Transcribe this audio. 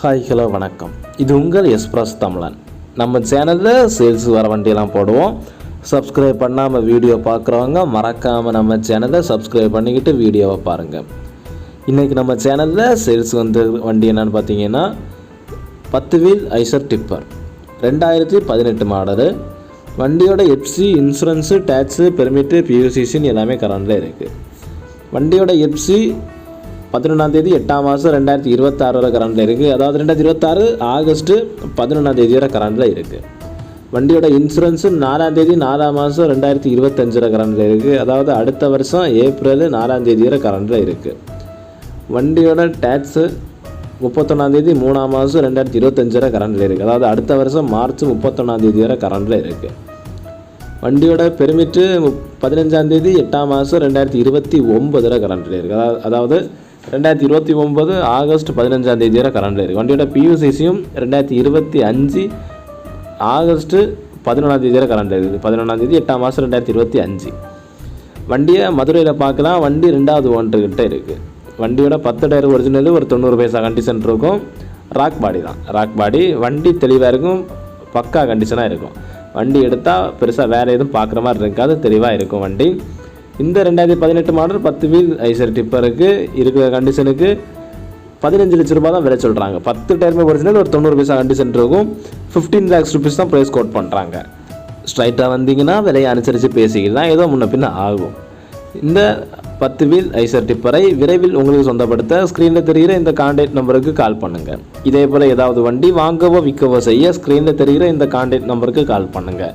Hi hello வணக்கம். இது உங்கள் எஸ்பிரஸ் தமிழன். நம்ம சேனலில் சேல்ஸ் வர வண்டியெல்லாம் போடுவோம். சப்ஸ்கிரைப் பண்ணாமல் வீடியோ பார்க்குறவங்க மறக்காமல் நம்ம சேனலை சப்ஸ்கிரைப் பண்ணிக்கிட்டு வீடியோவை பாருங்கள் இன்றைக்கி நம்ம சேனலில் சேல்ஸ் வந்து வண்டி என்னென்னு பார்த்தீங்கன்னா பத்து வீல் ஐசர் டிப்பர் ரெண்டாயிரத்தி பதினெட்டு மாடலு. வண்டியோட எஃப்சி இன்சூரன்ஸு டேக்ஸு பெர்மிட்டு பியூசிசின்னு எல்லாமே கரண்டில் இருக்குது வண்டியோட பதினொன்றாம் தேதி எட்டாம் மாதம் ரெண்டாயிரத்தி இருபத்தாறு வரை கரண்டில் இருக்குது அதாவது ரெண்டாயிரத்தி இருபத்தாறு ஆகஸ்ட்டு பதினொன்றாந்தேதி வரை கரண்டில் இருக்குது வண்டியோட இன்சூரன்ஸு நாலாந்தேதி நாலாம் மாதம் ரெண்டாயிரத்தி இருபத்தஞ்சு வரை கரண்டில் இருக்குது அதாவது அடுத்த வருஷம் ஏப்ரல் நாலாந்தேதி வரை கரண்டில் இருக்குது வண்டியோட டேக்ஸு முப்பத்தொன்னாந்தேதி மூணாம் மாதம் ரெண்டாயிரத்தி இருபத்தஞ்சு வரை கரண்டில் இருக்குது அதாவது அடுத்த வருஷம் மார்ச் முப்பத்தொன்னாந்தேதி வரை கரண்டில் இருக்குது வண்டியோட பெருமிட்டு பதினஞ்சாந்தேதி எட்டாம் மாதம் ரெண்டாயிரத்தி இருபத்தி ஒம்பது வரை கரண்டில் இருக்குது அதாவது அதாவது ரெண்டாயிரத்தி இருபத்தி ஒம்பது ஆகஸ்ட் பதினஞ்சாந்தேதி வரை கரண்டில் இருக்குது வண்டியோட பியூசிசியும் ரெண்டாயிரத்தி இருபத்தி அஞ்சு ஆகஸ்ட்டு பதினொன்றாந்தேதி வரை கரண்டில் இருக்குது. பதினொன்றாந்தேதி எட்டாம் மாதம் ரெண்டாயிரத்தி இருபத்தி அஞ்சு. வண்டியை மதுரையில் பார்க்கலாம். வண்டி ரெண்டாவது ஓன்றுக்கிட்ட இருக்குது வண்டியோட பத்து டயர் ஒரிஜினல் ஒரு தொண்ணூறு பைசா கண்டிஷன் இருக்கும். ராக் பாடி தான். ராக் பாடி வண்டி தெளிவாக இருக்கும். பக்கா கண்டிஷனாக இருக்கும். வண்டி எடுத்தால் பெருசாக வேறு எதுவும் பார்க்குற மாதிரி இருக்காது. தெளிவாக இருக்கும் வண்டி. இந்த ரெண்டாயிரத்தி பதினெட்டு மாடல் பத்து வீல் ஐசர் டிப்பருக்கு இருக்கிற கண்டிஷனுக்கு பதினஞ்சு லட்ச ரூபா தான் விலை சொல்கிறாங்க பத்து டயருமே ஒரிஜினல் ஒரு தொண்ணூறு பைசா கண்டிஷன் இருக்கும். ஃபிஃப்டீன் லேக்ஸ் ருபீஸ் தான் ப்ரைஸ் கோட் பண்ணுறாங்க ஸ்ட்ரைட்டாக வந்தீங்கன்னா விலையை அனுசரித்து பேசிக்கலாம் ஏதோ முன்ன பின்ன ஆகும். இந்த பத்து வீல் ஐசர் டிப்பரை விரைவில் உங்களுக்கு சொந்தப்படுத்த ஸ்க்ரீனில் தெரிகிற இந்த கான்டாக்ட் நம்பருக்கு கால் பண்ணுங்கள் இதே போல் ஏதாவது வண்டி வாங்கவோ விற்கவோ செய்ய ஸ்க்ரீனில் தெரிகிற இந்த கான்டாக்ட் நம்பருக்கு கால் பண்ணுங்கள்